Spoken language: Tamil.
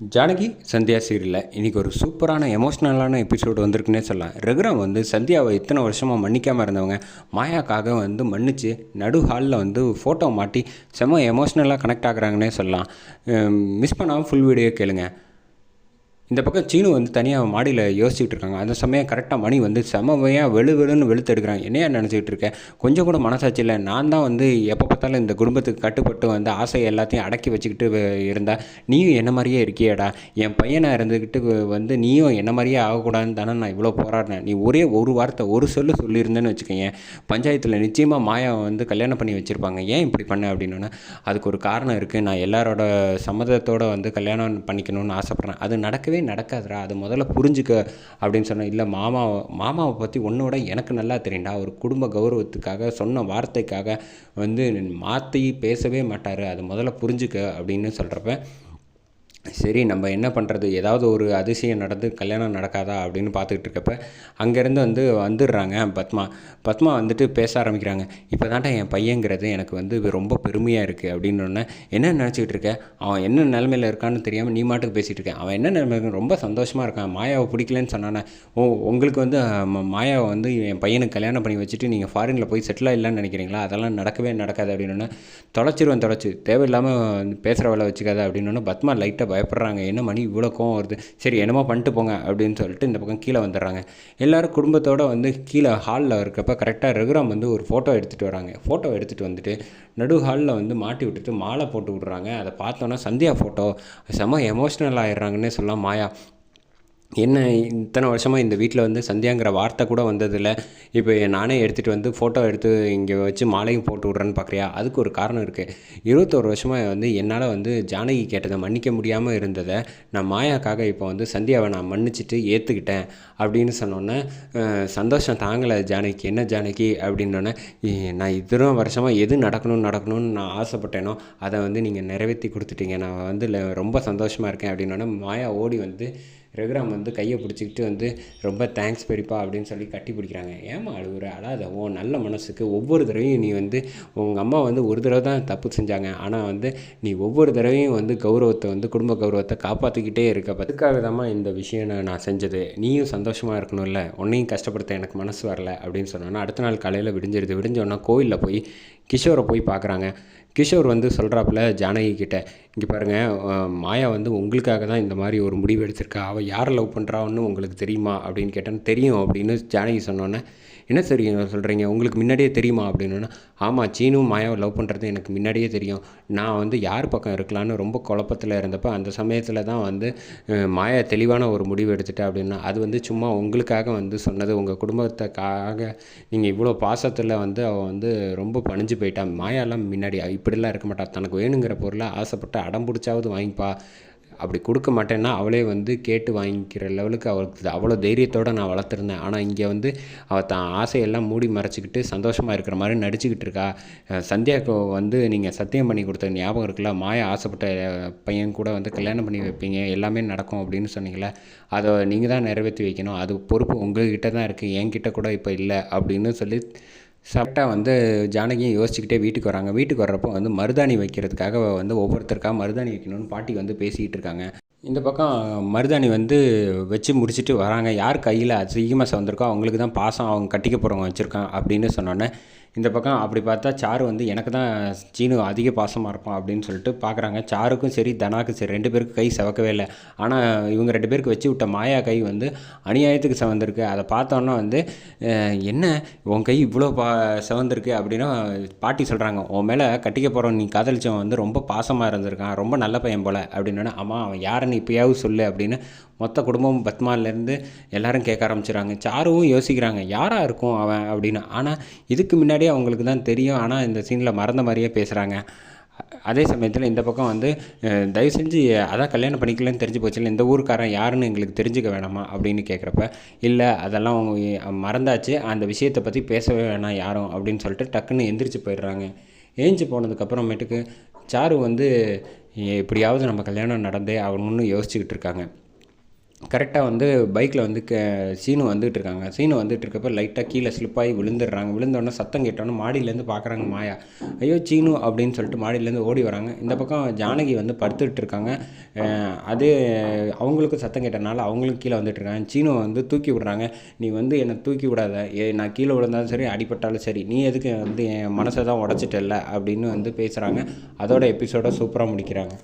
ஜானகி சந்தியா சீரியலில் இன்றைக்கி ஒரு சூப்பரான எமோஷ்னலான எபிசோடு வந்திருக்குன்னே சொல்லலாம். ரகுராம் வந்து சந்தியாவை இத்தனை வருஷமாக மன்னிக்காமல் இருந்தவங்க மாயாக்காக வந்து மன்னிச்சு நடு ஹாலில் வந்து ஃபோட்டோ மாட்டி செம எமோஷ்னலாக கனெக்ட் ஆகுறாங்கன்னே சொல்லலாம். மிஸ் பண்ணாமல் ஃபுல் வீடியோ கேளுங்கள் இந்த பக்கம் சீனு வந்து தனியாக மாடியில் யோசிச்சுட்டு இருக்காங்க. அந்த சமயம் கரெக்டாக மணி வந்து செமவையாக வெளு வெளுன்னு வெளுத்து எடுக்கிறாங்க. என்னையா நினச்சிக்கிட்டு இருக்கேன் கொஞ்சம் கூட மனசாட்சி இல்லை. நான் தான் வந்து எப்போ பார்த்தாலும் இந்த குடும்பத்துக்கு கட்டுப்பட்டு வந்து ஆசை எல்லாத்தையும் அடக்கி வச்சுக்கிட்டு இருந்தால் இருந்தா நீயும் என்ன மாதிரியே இருக்கியேடா? என் பையனாக இருந்துக்கிட்டு வந்து நீயும் என்ன மாதிரியே ஆகக்கூடாதுன்னு தானே நான் இவ்வளோ போராடினேன். நீ ஒரே ஒரு வார்த்தை ஒரு சொல்லு சொல்லியிருந்தேன்னு வச்சுக்கோங்க பஞ்சாயத்தில் நிச்சயமாக மாயா வந்து கல்யாணம் பண்ணி வச்சுருப்பாங்க. ஏன் இப்படி பண்ண அப்படின்னா அதுக்கு ஒரு காரணம் இருக்குது நான் எல்லாரோட சம்மதத்தோட வந்து கல்யாணம் பண்ணிக்கணும்னு ஆசைப்பட்றேன். அது நடக்கவே நடக்காதுடா அது முதல்ல புரிஞ்சுக்க அப்படின்னு சொன்னேன். இல்லை மாமா மாமாவை பற்றி உன்னோட எனக்கு நல்லா தெரியும்டா. ஒரு குடும்ப கௌரவத்துக்காக சொன்ன வார்த்தைக்காக வந்து மாற்றி பேசவே மாட்டார். அது முதல்ல புரிஞ்சுக்க அப்படின்னு சொல்கிறப்ப சரி நம்ம என்ன பண்ணுறது ஏதாவது ஒரு அதிசயம் நடந்து கல்யாணம் நடக்காதா அப்படின்னு பார்த்துக்கிட்டு இருக்கப்ப அங்கேருந்து வந்து வந்துடுறாங்க பத்மா. பத்மா வந்துட்டு பேச ஆரம்பிக்கிறாங்க இப்போ தான்டா என் பையங்கிறது எனக்கு வந்து ரொம்ப பெருமையாக இருக்குது அப்படின்னொன்னே என்ன நினச்சிக்கிட்டு இருக்க? அவன் என்ன நிலமையில் இருக்கான்னு தெரியாமல் நீ மாட்டுக்கு பேசிகிட்டு இருக்கேன் அவன் என்ன நிலைமையில ரொம்ப சந்தோஷமாக இருக்கான். மாயாவை பிடிக்கலன்னு சொன்னானே ஓ உங்களுக்கு வந்து மாயாவை வந்து என் பையனுக்கு கல்யாணம் பண்ணி வச்சுட்டு நீங்கள் ஃபாரினில் போய் செட்டில் இல்லைன்னு நினைக்கிறீங்களா? அதெல்லாம் நடக்கவே நடக்காது அப்படின்னு தொலைச்சிருவேன் தொலைச்சி. தேவையில்லாமல் பேசுகிற வேலை வச்சுக்காத அப்படின்னு பத்மா லைட்டாக பயப்படுறாங்க. என்ன மணி இவ்வளோ கோவம் வருது? சரி என்னமோ பண்ணிட்டு போங்க அப்படின்னு சொல்லிட்டு இந்த பக்கம் கீழே வந்துடுறாங்க. எல்லோரும் குடும்பத்தோடு வந்து கீழே ஹாலில் இருக்கப்ப கரெக்டாக ரகுராம் வந்து ஒரு ஃபோட்டோ எடுத்துகிட்டு வராங்க. ஃபோட்டோ எடுத்துகிட்டு வந்துட்டு நடு ஹாலில் வந்து மாட்டி விட்டுட்டு மாலை போட்டு விட்றாங்க. அதை பார்த்தோன்னா சந்தியா ஃபோட்டோ செம எமோஷ்னல் ஆயிடுறாங்கன்னே சொல்லலாம் மாயா. என்ன இத்தனை வருஷமாக இந்த வீட்டில் வந்து சந்தியாங்கிற வார்த்தை கூட வந்ததில்ல. இப்போ நானே எடுத்துகிட்டு வந்து ஃபோட்டோ எடுத்து இங்கே வச்சு மாலையும் போட்டு விட்றேன்னு பார்க்குறியா அதுக்கு ஒரு காரணம் இருக்குது இருபத்தோரு வருஷமாக வந்து என்னால் வந்து ஜானகி கேட்டதை மன்னிக்க முடியாமல் இருந்ததை நான் மாயாக்காக இப்போ வந்து சந்தியாவை நான் மன்னிச்சிட்டு ஏற்றுக்கிட்டேன் அப்படின்னு சொன்னோன்னே சந்தோஷம் தாங்கலை ஜானகி என்ன ஜானகி? அப்படின்னோடனே நான் இத்தனை வருஷமாக எது நடக்கணும்னு நடக்கணும்னு நான் ஆசைப்பட்டேனோ அதை வந்து நீங்கள் நிறைவேற்றி கொடுத்துட்டீங்க. நான் வந்து ரொம்ப சந்தோஷமாக இருக்கேன் அப்படின்னோடனே மாயா ஓடி வந்து ரகுராம் வந்து கையை பிடிச்சிக்கிட்டு வந்து ரொம்ப தேங்க்ஸ் பெரியப்பா அப்படின்னு சொல்லி கட்டி பிடிக்கிறாங்க. ஏமா அழுகுற அழாத உன் நல்ல மனசுக்கு ஒவ்வொரு தடவையும் நீ வந்து உங்கள் அம்மா வந்து ஒரு தடவை தான் தப்பு செஞ்சாங்க. ஆனால் வந்து நீ ஒவ்வொரு தடவையும் வந்து கௌரவத்தை வந்து குடும்ப கௌரவத்தை காப்பாற்றிக்கிட்டே இருக்க அதுக்காக தான் இந்த விஷயம் நான் நான் செஞ்சது. நீயும் சந்தோஷமாக இருக்கணும்ல. உன்னையும் கஷ்டப்படுத்த எனக்கு மனசு வரல அப்படின்னு சொன்னோன்னா அடுத்த நாள் காலையில் விடிஞ்சிருது. விடிஞ்சோன்னா கோயிலில் போய் கிஷோரை போய் பார்க்குறாங்க கிஷோர் வந்து சொல்கிறாப்புல ஜானகி கிட்ட இங்கே பாருங்கள் மாயா வந்து உங்களுக்காக தான் இந்த மாதிரி ஒரு முடிவு எடுத்திருக்கா. அவள் யாரை லவ் பண்ணுறான்னு உங்களுக்கு தெரியுமா? அப்படின்னு கேட்டேன்னு தெரியும் அப்படின்னு ஜானகி சொன்னோன்னே என்ன தெரியும் சொல்கிறீங்க உங்களுக்கு முன்னாடியே தெரியுமா? அப்படின்னா ஆமாம் சீனும் மாயாவை லவ் பண்ணுறது எனக்கு முன்னாடியே தெரியும். நான் வந்து யார் பக்கம் இருக்கலான்னு ரொம்ப குழப்பத்தில் இருந்தப்போ அந்த சமயத்தில் தான் வந்து மாயா தெளிவான ஒரு முடிவு எடுத்துட்டேன் அப்படின்னா அது வந்து சும்மா உங்களுக்காக வந்து சொன்னது. உங்கள் குடும்பத்துக்காக நீங்கள் இவ்வளோ பாசத்தில் வந்து அவள் வந்து ரொம்ப பணிஞ்சு போயிட்டான் மாயாலாம் முன்னாடி இப்படிலாம் இருக்க மாட்டா. தனக்கு வேணுங்கிற பொருளை ஆசைப்பட்டு அடம் பிடிச்சாவது வாங்கிப்பா. அப்படி கொடுக்க மாட்டேன்னா அவளே வந்து கேட்டு வாங்கிக்கிற லெவலுக்கு அவளுக்கு அவ்வளோ தைரியத்தோடு நான் வளர்த்துருந்தேன். ஆனால் இங்கே வந்து அவள் தான் ஆசையெல்லாம் மூடி மறைச்சிக்கிட்டு சந்தோஷமாக இருக்கிற மாதிரி நடிச்சுக்கிட்டு இருக்கா. சந்தியாவுக்கு வந்து நீங்கள் சத்தியம் பண்ணி கொடுத்த ஞாபகம் இருக்குல்ல? மாயா ஆசைப்பட்ட பையன் கூட வந்து கல்யாணம் பண்ணி வைப்பீங்க. எல்லாமே நடக்கும் அப்படின்னு சொன்னீங்களே அதை நீங்கள் தான் நிறைவேற்றி வைக்கணும். அது பொறுப்பு உங்கள்கிட்ட தான் இருக்குது என்கிட்ட கூட இப்போ இல்லை அப்படின்னு சொல்லி சாப்பிட்டா வந்து ஜானகியும் யோசிச்சுக்கிட்டே வீட்டுக்கு வராங்க. வீட்டுக்கு வர்றப்போ வந்து மருதாணி வைக்கிறதுக்காக வந்து ஒவ்வொருத்தருக்காக மருதாணி வைக்கணும்னு பாட்டி வந்து பேசிக்கிட்டு இருக்காங்க. இந்த பக்கம் மருதாணி வந்து வச்சு முடிச்சுட்டு வராங்க. யார் கையில் அதிகமாக சவந்திருக்கோ அவங்களுக்கு தான் பாசம். அவங்க கட்டிக்க போகிறவங்க வச்சுருக்கான் அப்படின்னு சொன்னோன்னே இந்த பக்கம் அப்படி பார்த்தா சாரு வந்து எனக்கு தான் சீனு அதிக பாசமாக இருப்பான் அப்படின்னு சொல்லிட்டு பார்க்குறாங்க சாருக்கும் சரி தனாக்கும் சரி ரெண்டு பேருக்கும் கை செவக்கவே இல்லை. ஆனால் இவங்க ரெண்டு பேருக்கு வச்சு விட்ட மாயா கை வந்து அநியாயத்துக்கு செவந்திருக்கு. அதை பார்த்தோன்னா வந்து என்ன? உன் கை இவ்வளோ பா செவந்திருக்கு அப்படின்னா பாட்டி சொல்கிறாங்க உன் மேலே கட்டிக்க போகிறோம் நீ காதலிச்சவன் வந்து ரொம்ப பாசமாக இருந்திருக்கான். ரொம்ப நல்ல பையன் போல். அப்படின்னா ஆமாம் அவன் யாருன்னு இப்போயாவது சொல்லு அப்படின்னு மொத்த குடும்பம் பத்மாலேருந்து எல்லாரும் கேட்க ஆரம்பிச்சிடுறாங்க சாருவும் யோசிக்கிறாங்க யாராக இருக்கும் அவன்? அப்படின்னு. ஆனால் இதுக்கு முன்னாடியே அவங்களுக்கு தான் தெரியும். ஆனால் இந்த சீனில் மறந்த மாதிரியே பேசுகிறாங்க அதே சமயத்தில் இந்த பக்கம் வந்து தயவு செஞ்சு அதான் கல்யாணம் பண்ணிக்கலன்னு தெரிஞ்சு போச்சுல்ல இந்த ஊருக்காரன் யாருன்னு எங்களுக்கு தெரிஞ்சுக்க வேணாமா? அப்படின்னு கேட்குறப்ப இல்லை அதெல்லாம் அவங்க மறந்தாச்சு. அந்த விஷயத்தை பற்றி பேசவே வேணாம் யாரும் அப்படின்னு சொல்லிட்டு டக்குன்னு எந்திரிச்சு போயிடுறாங்க. ஏஞ்சி போனதுக்கப்புறமேட்டுக்கு சாரு வந்து எப்படியாவது நம்ம கல்யாணம் நடந்தே ஆகணும்னு யோசிச்சுக்கிட்டு இருக்காங்க. கரெக்டாக வந்து பைக்கில் வந்து க சீனு வந்துட்டு இருக்காங்க. சீனு வந்துட்டு இருக்கப்ப லைட்டாக கீழே ஸ்லிப்பாகி விழுந்துடுறாங்க. விழுந்தோடனே சத்தம் கேட்டோன்னே மாடியிலேருந்து பார்க்குறாங்க மாயா. ஐயோ சீனு அப்படின்னு சொல்லிட்டு மாடியிலேருந்து ஓடி வராங்க. இந்த பக்கம் ஜானகி வந்து படுத்துட்டு இருக்காங்க. அது அவங்களுக்கும் சத்தம் கேட்டனால அவங்களும் கீழே வந்துட்டு இருக்காங்க. சீனுவை வந்து தூக்கி விடுறாங்க. நீ வந்து என்னை தூக்கி விடாத. ஏ நான் கீழே விழுந்தாலும் சரி அடிபட்டாலும் சரி நீ எதுக்கு வந்து என் மனசை தான் உடச்சிட்டல அப்படின்னு வந்து பேசுகிறாங்க அதோட எபிசோட சூப்பராக முடிக்கிறாங்க.